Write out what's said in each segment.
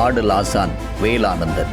ஆடல் ஆசான் வேலானந்தன்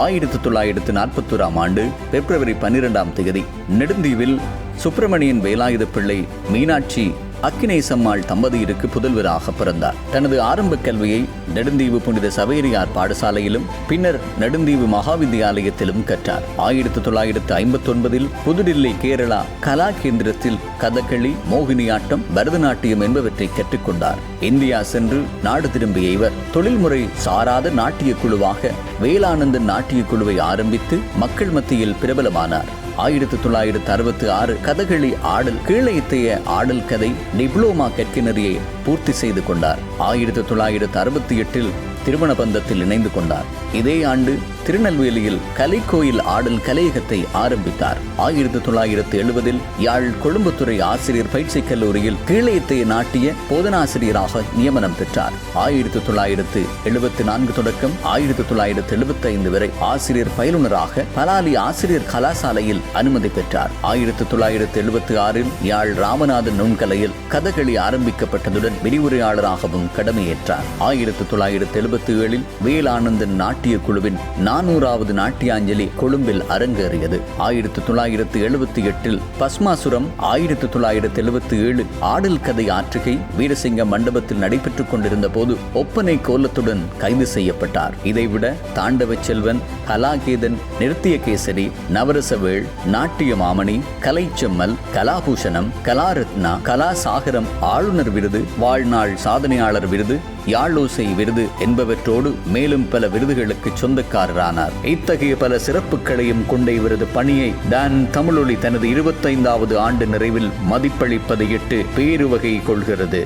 ஆயிரத்தி தொள்ளாயிரத்து நாற்பத்தோராம் ஆண்டு பிப்ரவரி பன்னிரெண்டாம் தேதி நெடுந்தீவில் சுப்பிரமணியன் வேலாயுத பிள்ளை மீனாட்சி அக்கினேசம்மாள் தம்பதியருக்கு புதல்வராக பிறந்தார். தனது ஆரம்ப கல்வியை நெடுந்தீவு புனித சவேரியார் பாடசாலையிலும் பின்னர் நெடுந்தீவு மகாவித்தியாலயத்திலும் கற்றார். ஆயிரத்தி தொள்ளாயிரத்து ஐம்பத்தி ஒன்பதில் புதுடில்லி கேரளா கலா கேந்திரத்தில் கதகளி மோகினியாட்டம் பரதநாட்டியம் என்பவற்றை கற்றுக்கொண்டார். இந்தியா சென்று நாடு திரும்பிய இவர் தொழில்முறை சாராத நாட்டிய குழுவாக வேலானந்தன் நாட்டிய குழுவை ஆரம்பித்து மக்கள் மத்தியில் பிரபலமானார். ஆயிரத்தி தொள்ளாயிரத்து அறுபத்தி ஆறு கதகளி ஆடல் கீழையத்தைய ஆடல் கதை டிப்ளோமா கற்கினரியை பூர்த்தி செய்து கொண்டார். ஆயிரத்தி தொள்ளாயிரத்து அறுபத்தி எட்டில் திருமண பந்தத்தில் இணைந்து கொண்டார். இதே ஆண்டு திருநெல்வேலியில் கலைக்கோயில் ஆடல் கலையகத்தை ஆரம்பித்தார். ஆயிரத்தி தொள்ளாயிரத்தி எழுபதில் யாழ் கொழும்புத்துறை ஆசிரியர் பயிற்சி கல்லூரியில் கீழையத்தைய நாட்டிய போதனாசிரியராக நியமனம் பெற்றார். ஆயிரத்தி தொள்ளாயிரத்து எழுபத்தி நான்கு தொடக்கம் ஆயிரத்தி தொள்ளாயிரத்து எழுபத்தி ஐந்து வரை ஆசிரியர் பயிலுனராக பலாலி ஆசிரியர் கலாசாலையில் அனுமதி பெற்றார். ஆயிரத்தி தொள்ளாயிரத்து எழுபத்தி ஆறில் யாழ் ராமநாதன் நுண்கலையில் கதகளி ஆரம்பிக்கப்பட்டதுடன் விரிவுரையாளராகவும் கடமையேற்றார். ஆயிரத்தி தொள்ளாயிரத்து எழுபத்தி ஏழில் வேலானந்தன் நாட்டிய குழுவின் நானூறாவது நாட்டியாஞ்சலி கொழும்பில் அரங்கேறியது. ஆயிரத்தி தொள்ளாயிரத்து எழுபத்தி எட்டில் பஸ்மாசுரம் ஆயிரத்தி தொள்ளாயிரத்து எழுபத்தி ஏழு ஆடல் கதை ஆற்றுகை வீரசிங்க மண்டபத்தில் நடைபெற்றுக் கொண்டிருந்த போது ஒப்பனை கோலத்துடன் கைது செய்யப்பட்டார். இதைவிட தாண்டவ செல்வன் கலாகேதன் நிறுத்திய கேசரி நவரசவேள் நாட்டிய மாமணி கலைச்செம்மல் கலாபூஷணம் கலாரத்னா கலாசாகரம் ஆளுநர் விருது வாழ்நாள் சாதனையாளர் விருது யாழோசை விருது என்பவற்றோடு மேலும் பல விருதுகளுக்கு சொந்தக்காரரானார். இத்தகைய பல சிறப்புகளையும் கொண்ட இவரது பணியை டான் தமிழொலி தனது இருபத்தைந்தாவது ஆண்டு நிறைவில் மதிப்பளிப்பதையிட்டு பேருவகை கொள்கிறது.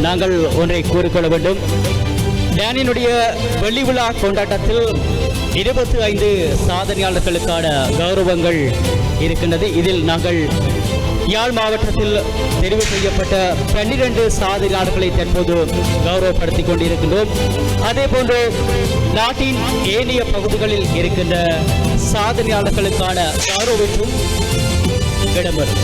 நாங்கள் ஒன்றை கூறிக்கொள்ள வேண்டும். டேனியனுடைய வெள்ளி விழா கொண்டாட்டத்தில் இருபத்தி ஐந்து சாதனையாளர்களுக்கான கௌரவங்கள் இருக்கின்றது. இதில் நாங்கள் யாழ் மாவட்டத்தில் தெரிவு செய்யப்பட்ட பன்னிரண்டு சாதனையாளர்களை தற்போது கௌரவப்படுத்திக் கொண்டிருக்கின்றோம். அதே போன்று நாட்டின் ஏனைய பகுதிகளில் இருக்கின்ற சாதனையாளர்களுக்கான கௌரவிப்பும் இடம்பெறும்.